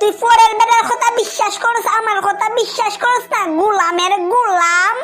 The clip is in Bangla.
তুই পরের বেলার কথা বিশ্বাস করস আমার কথা বিশ্বাস করস না গোলামের গোলাম।